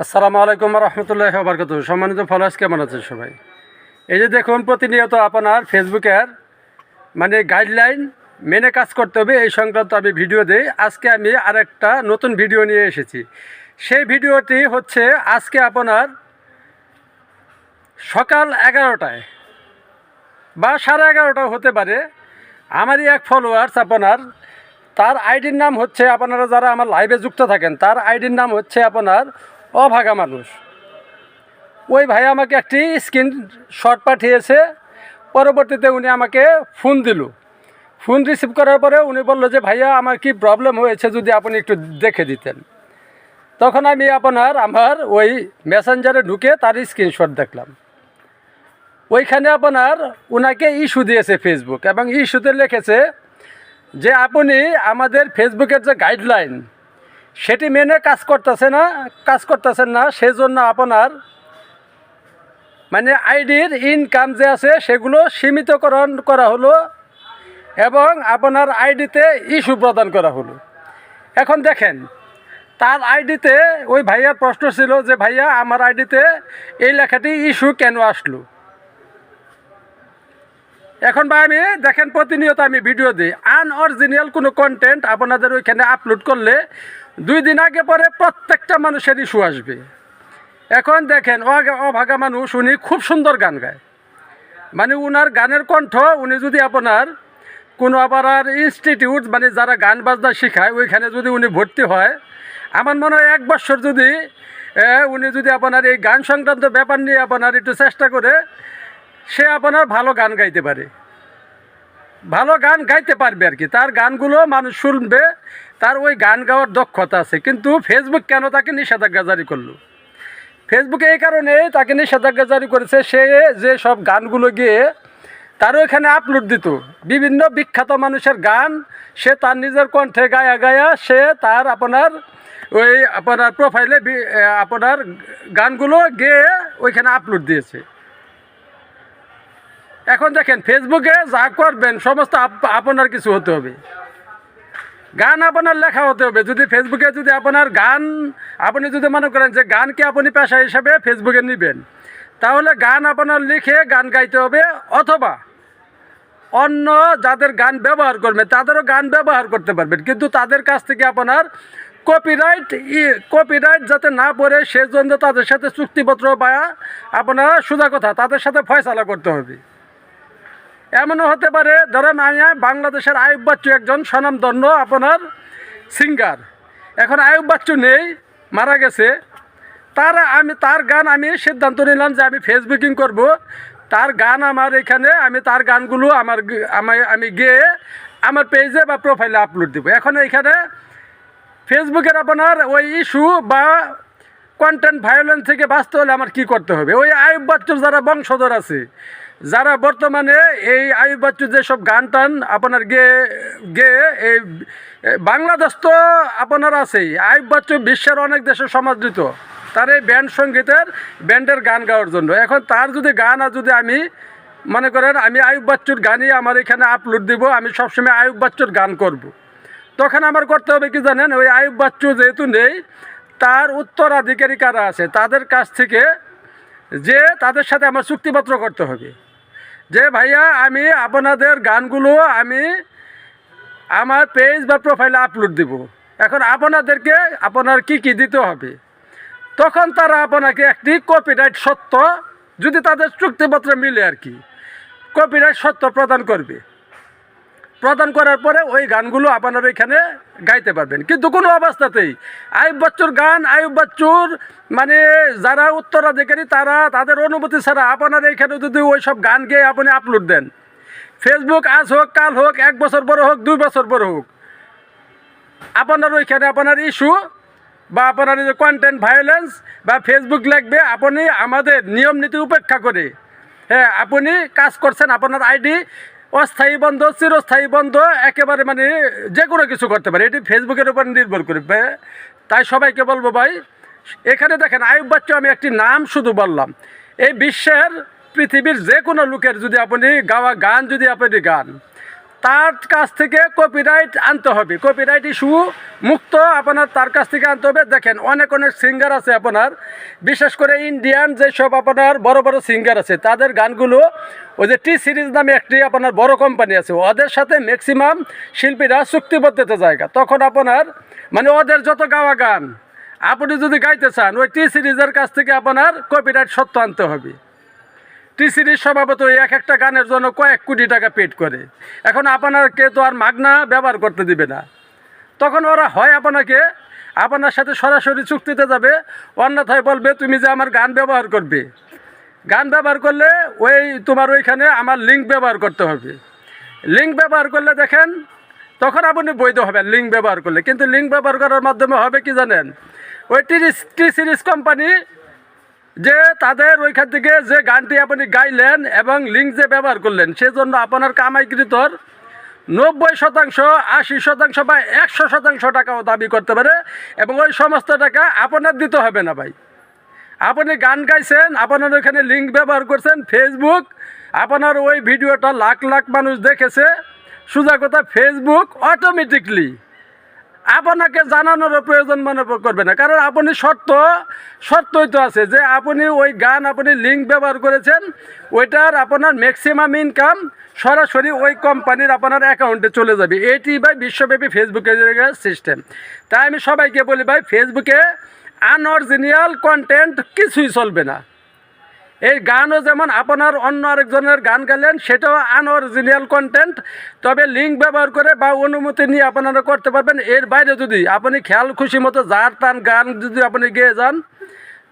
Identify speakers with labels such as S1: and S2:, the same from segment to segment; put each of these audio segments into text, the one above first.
S1: আসসালামু আলাইকুম রহমতুল্লাহ বরকত সম্মানিত ফলোয়ার্স কেমন আছেন সবাই? এই যে দেখুন, প্রতিনিয়ত আপনার ফেসবুকের মানে গাইডলাইন মেনে কাজ করতে হবে, এই সংক্রান্ত আমি ভিডিও দিই। আজকে আমি আরেকটা নতুন ভিডিও নিয়ে এসেছি। সেই ভিডিওটি হচ্ছে আজকে আপনার সকাল এগারোটায় বা সাড়ে এগারোটা হতে পারে। আমারই এক ফলোয়ার্স আপনার, তার আইডির নাম হচ্ছে, আপনারা যারা আমার লাইভে যুক্ত থাকেন, তার আইডির নাম হচ্ছে আপনার অভাগা মানুষ। ওই ভাই আমাকে একটি স্ক্রিন শট পাঠিয়েছে। পরবর্তীতে উনি আমাকে ফোন দিল। ফোন রিসিভ করার পরে উনি বলল যে, ভাইয়া, আমার কি প্রবলেম হয়েছে যদি আপনি একটু দেখে দিতেন? তখন আমি আপনার, আমার ওই মেসেঞ্জারে ঢুকে তার স্ক্রিনশট দেখলাম। ওইখানে আপনার ওনাকে ইস্যু দিয়েছে ফেসবুক এবং ইস্যুতে লিখেছে যে, আপনি আমাদের ফেসবুকের যে গাইডলাইন সেটি মেনে কাজ করতেছে না, কাজ করতেছেন না, সেজন্য আপনার মানে আইডির ইনকাম যে আছে সেগুলো সীমিতকরণ করা হলো এবং আপনার আইডিতে ইস্যু প্রদান করা হলো। এখন দেখেন, তার আইডিতে ওই ভাইয়ার প্রশ্ন ছিল যে, ভাইয়া, আমার আইডিতে এই লেখাটি ইস্যু কেন আসলো? এখন ভাই আমি দেখেন প্রতিনিয়ত আমি ভিডিও দিই। আনঅরিজিনাল কোনো কন্টেন্ট আপনাদের ওইখানে আপলোড করলে দুই দিন আগে পরে প্রত্যেকটা মানুষের ইস্যু আসবে। এখন দেখেন অভাগা মানুষ, উনি খুব সুন্দর গান গায়। মানে উনার গানের কণ্ঠ, উনি যদি আপনার কোনো আবার আর ইনস্টিটিউট মানে যারা গান বাজনা শেখায়, ওইখানে যদি উনি ভর্তি হয়, আমার মনে হয় এক বছর যদি উনি যদি আপনার এই গান সংক্রান্ত ব্যাপার নিয়ে আপনার একটু চেষ্টা করে, সে আপনার ভালো গান গাইতে পারে। ভালো গান গাইতে পারবে আর কি। তার গানগুলো মানুষ শুনবে, তার ওই গান গাওয়ার দক্ষতা আছে। কিন্তু ফেসবুক কেন তাকে নিষেধাজ্ঞা জারি করল? ফেসবুকে এই কারণে তাকে নিষেধাজ্ঞা জারি করেছে, সে যে সব গানগুলো গিয়ে তারও এখানে আপলোড দিত। বিভিন্ন বিখ্যাত মানুষের গান, সে তার নিজের কণ্ঠে গায়া গায়া সে তার আপনার ওই আপনার প্রোফাইলে আপনার গানগুলো গেয়ে ওইখানে আপলোড দিয়েছে। এখন দেখেন ফেসবুকে যা করবেন, সমস্ত আপ- আপনার কিছু হতে হবে। গান আপনার লেখা হতে হবে। যদি ফেসবুকে যদি আপনার গান, আপনি যদি মনে করেন যে গানকে আপনি পেশা হিসাবে ফেসবুকে নেবেন, তাহলে গান আপনার লিখে গান গাইতে হবে, অথবা অন্য যাদের গান ব্যবহার করবেন তাদেরও গান ব্যবহার করতে পারবেন। কিন্তু তাদের কাছ থেকে আপনার কপিরাইট ই কপিরাইট যাতে না পড়ে, সেজন্য তাদের সাথে চুক্তিপত্র বা আপনার সোজা কথা, তাদের সাথে ফয়সালা করতে হবে। এমনও হতে পারে ধরেন আমি বাংলাদেশের আয়ুব বাচ্চু একজন স্বনামধন্য আপনার সিঙ্গার এখন আয়ুব বাচ্চু নেই, মারা গেছে। তার আমি, তার গান আমি সিদ্ধান্ত নিলাম যে আমি ফেসবুকিং করব। তার গান আমার এখানে, আমি তার গানগুলো আমার আমায়, আমি গিয়ে আমার পেজে বা প্রোফাইলে আপলোড দেবো। এখন এখানে ফেসবুকের আপনার ওই ইস্যু বা কন্টেন্ট ভায়োলেন্স থেকে বাঁচতে হলে আমার কি করতে হবে? ওই আয়ুব বাচ্চুর যারা বংশধর আছে যারা বর্তমানে এই আয়ুব বাচ্চুর যেসব গান টান আপনার গে গে এই বাংলাদেশ তো আপনার আছেই। আয়ুব বাচ্চু বিশ্বের অনেক দেশে সমাদৃত। তার এই ব্যান্ড সঙ্গীতের, ব্যান্ডের গান গাওয়ার জন্য। এখন তার যদি গান আর যদি আমি, মনে করেন আমি আয়ুব বাচ্চুর গানই আমার এখানে আপলোড দিব, আমি সবসময় আয়ুব বাচ্চুর গান করব। তখন আমার করতে হবে কি জানেন? ওই আয়ুব বাচ্চু যেহেতু নেই, তার উত্তরাধিকারী কারা আছে? তাদের কাছ থেকে যে তাদের সাথে আমার চুক্তিপত্র করতে হবে। যে ভাইয়া, আমি আপনাদের গানগুলো আমি আমার পেজ বা প্রোফাইলে আপলোড দিব। এখন আপনাদেরকে আপনার কি কি দিতে হবে? তখন তারা আপনাকে একটি কপিরাইট সত্য, যদি তাদের চুক্তিপত্র মিলে আর কি কপিরাইট সত্য প্রদান করবে। প্রদান করার পরে ওই গানগুলো আপনারা এখানে গাইতে পারবেন। কিন্তু কোনো অবস্থাতেই। আয়ুব বাচ্চুর গান আয়ুব বাচ্চুর মানে যারা উত্তরাধিকারী, তারা তাদের অনুমতি ছাড়া আপনারা এখানে যদি ওই সব গান গেয়ে আপনি আপলোড দেন। ফেসবুক আজ হোক, কাল হোক, এক বছর পরে হোক, দুই বছর পরে হোক, আপনার ওইখানে আপনার ইস্যু বা আপনার যে কন্টেন্ট ভায়োলেন্স বা ফেসবুক লাগবে, আপনি আমাদের নিয়ম নীতি উপেক্ষা করে হ্যাঁ আপনি কাজ করছেন, আপনার আইডি অস্থায়ী বন্ধ, চিরস্থায়ী বন্ধ, একেবারে মানে যে কোনো কিছু করতে পারে। এটি ফেসবুকের উপর নির্ভর করবে। তাই সবাইকে বলব ভাই, এখানে দেখেন আয়ুব বাচ্চু, আমি একটি নাম শুধু বললাম। এই বিশ্বের পৃথিবীর যে কোনো লোকের যদি আপনি গাওয়া গান যদি আপনি গান তার কাছ থেকে কপিরাইট আনতে হবে। কপিরাইট ইস্যু মুক্ত, আপনার তার কাছ থেকে আনতে হবে। দেখেন, অনেক অনেক সিঙ্গার আছে আপনার। বিশেষ করে ইন্ডিয়ান যেসব আপনার বড় বড় সিঙ্গার আছে, তাদের গানগুলো ওই যে টি সিরিজ নামে একটি আপনার বড় কোম্পানি আছে। ওদের সাথে ম্যাক্সিমাম শিল্পীরা চুক্তিবদ্ধতে জায়গা। তখন আপনার মানে ওদের যত গাওয়া গান, আপনি যদি গাইতে চান, ওই টি সিরিজের কাছ থেকে আপনার কপিরাইট সত্য আনতে হবে। টি সিরিজ স্বভাবত এক একটা গানের জন্য কয়েক কোটি টাকা পেড করে। এখন আপনাকে তো আর মাগনা ব্যবহার করতে দিবে না। তখন ওরা হয় আপনাকে, আপনার সাথে সরাসরি চুক্তিতে যাবে, অন্যথায় বলবে, তুমি যে আমার গান ব্যবহার করবে। গান ব্যবহার করলে ওই তোমার ওইখানে আমার লিঙ্ক ব্যবহার করতে হবে। লিঙ্ক ব্যবহার করলে দেখেন, তখন আপনি বৈধ হবেন লিঙ্ক ব্যবহার করলে। কিন্তু লিঙ্ক ব্যবহার করার মাধ্যমে হবে কি জানেন? ওই টি সিরিজ কোম্পানি যে তাদের ওইখান থেকে যে গানটি আপনি গাইলেন এবং লিঙ্ক যে ব্যবহার করলেন, সেজন্য আপনার কামাইকৃতর নব্বই শতাংশ, আশি শতাংশ বা একশো শতাংশ টাকাও দাবি করতে পারে এবং ওই সমস্ত টাকা আপনার দিতে হবে না ভাই। আপনি গান গাইছেন, আপনার ওইখানে লিঙ্ক ব্যবহার করছেন ফেসবুক আপনার ওই ভিডিওটা লাখ লাখ মানুষ দেখেছে, সোজা কথা ফেসবুক অটোমেটিকলি আপনাকে জানানোরও প্রয়োজন মনে করবে না। কারণ আপনি শর্ত, শর্তই তো আছে যে আপনি ওই গান আপনি লিঙ্ক ব্যবহার করেছেন, ওইটার আপনার ম্যাক্সিমাম ইনকাম সরাসরি ওই কোম্পানির আপনার অ্যাকাউন্টে চলে যাবে। এটি ভাই বিশ্বব্যাপী ফেসবুকের সিস্টেম তাই আমি সবাইকে বলি ভাই ফেসবুকে আনঅরিজিনাল কন্টেন্ট কিছুই চলবে না। এই গানও যেমন আপনার অন্য আরেকজনের গান গেলেন, সেটাও আনঅরিজিনাল কন্টেন্ট তবে লিঙ্ক ব্যবহার করে বা অনুমতি নিয়ে আপনারা করতে পারবেন। এর বাইরে যদি আপনি খেয়াল খুশি মতো যার তান গান যদি আপনি গেয়ে যান,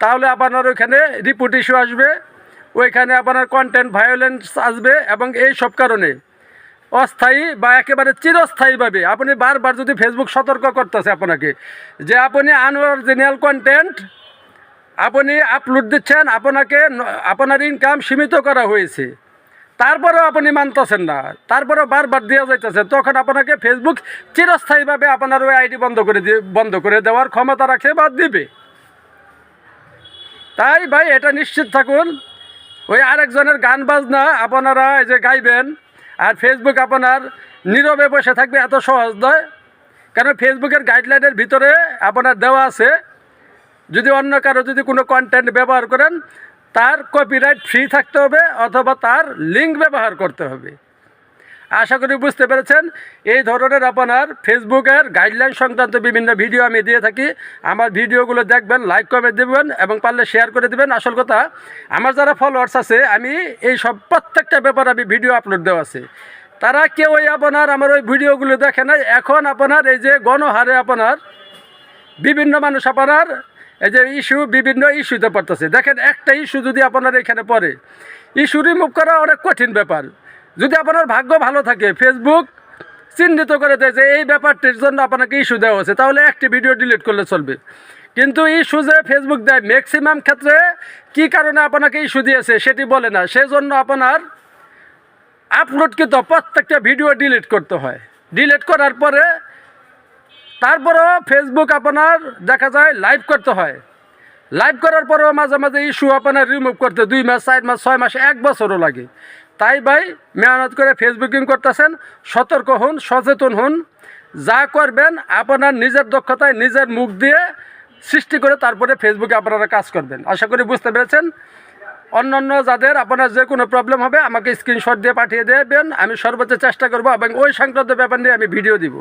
S1: তাহলে আপনার ওইখানে রিপোর্ট ইস্যু আসবে। ওইখানে আপনার কন্টেন্ট ভায়োলেন্স আসবে এবং এই সব কারণে। অস্থায়ী বা একেবারে চিরস্থায়ীভাবে আপনি বারবার যদি ফেসবুক সতর্ক করতেছে আপনাকে, যে আপনি আনঅরিজিনাল কন্টেন্ট আপনি আপলোড দিচ্ছেন, আপনাকে আপনার ইনকাম সীমিত করা হয়েছে। তারপরেও আপনি মানতেছেন না। তারপরেও বারবার দেওয়া যাইতেছে। তখন আপনাকে ফেসবুক চিরস্থায়ীভাবে আপনার ওই আইডি বন্ধ করে দিয়ে, বন্ধ করে দেওয়ার ক্ষমতা রাখে বা দিবে। তাই ভাই, এটা নিশ্চিত থাকুন, ওই আরেকজনের গান বাজনা আপনারা এই যে গাইবেন, আর ফেসবুক আপনার নীরবে বসে থাকবে এত সহজ নয়। কারণ ফেসবুকের গাইডলাইনের ভিতরে আপনার দেওয়া আছে যদি অন্য কারও যদি কোনো কন্টেন্ট ব্যবহার করেন, তার কপিরাইট ফ্রি থাকতে হবে অথবা তার লিঙ্ক ব্যবহার করতে হবে। আশা করি বুঝতে পেরেছেন, এই ধরনের আপনার ফেসবুকের গাইডলাইন সংক্রান্ত বিভিন্ন ভিডিও আমি দিয়ে থাকি। আমার ভিডিওগুলো দেখবেন লাইক কমেন্ট দেবেন এবং পারলে শেয়ার করে দেবেন। আসল কথা, আমার যারা ফলোয়ার্স আছে, আমি এই সব প্রত্যেকটা ব্যাপার আমি ভিডিও আপলোড দেওয়া আছে। তারা কেউই আপনার, আমার ওই ভিডিওগুলো দেখে নাই। এখন আপনার এই যে গণহারে আপনার বিভিন্ন মানুষ আপনার এই যে ইস্যু, বিভিন্ন ইস্যুতে পড়তেছে। দেখেন, একটা ইস্যু যদি আপনার এখানে পড়ে, ইস্যু রিমুভ করা অনেক কঠিন ব্যাপার। যদি আপনার ভাগ্য ভালো থাকে ফেসবুক চিহ্নিত করে দেয় যে এই ব্যাপারটির জন্য আপনাকে ইস্যু দেওয়া হয়েছে, তাহলে একটি ভিডিও ডিলিট করলে চলবে। কিন্তু ইস্যু যে ফেসবুক দেয় ম্যাক্সিমাম ক্ষেত্রে কী কারণে আপনাকে ইস্যু দিয়েছে সেটি বলে না। সেজন্য আপনার আপলোডকৃত প্রত্যেকটা ভিডিও ডিলিট করতে হয়। ডিলিট করার পরে তারপরেও ফেসবুক আপনার দেখা যায় লাইভ করতে হয়। লাইভ করার পরেও মাঝে মাঝে ইস্যু আপনার রিমুভ করতে দুই মাস, চার মাস, ছয় মাস, এক বছরও লাগে। তাই ভাই মেহনত করে ফেসবুকিং করতেছেন, সতর্ক হন, সচেতন হন। যা করবেন আপনার নিজের দক্ষতায় নিজের মুখ দিয়ে সৃষ্টি করে তারপরে ফেসবুকে আপনারা কাজ করবেন। আশা করি বুঝতে পেরেছেন। অন্যান্য যাদের আপনার যে কোনো প্রবলেম হবে আমাকে স্ক্রিনশট দিয়ে পাঠিয়ে দেবেন। আমি সর্বোচ্চ চেষ্টা করব এবং ওই সংক্রান্ত ব্যাপার নিয়ে আমি ভিডিও দিব।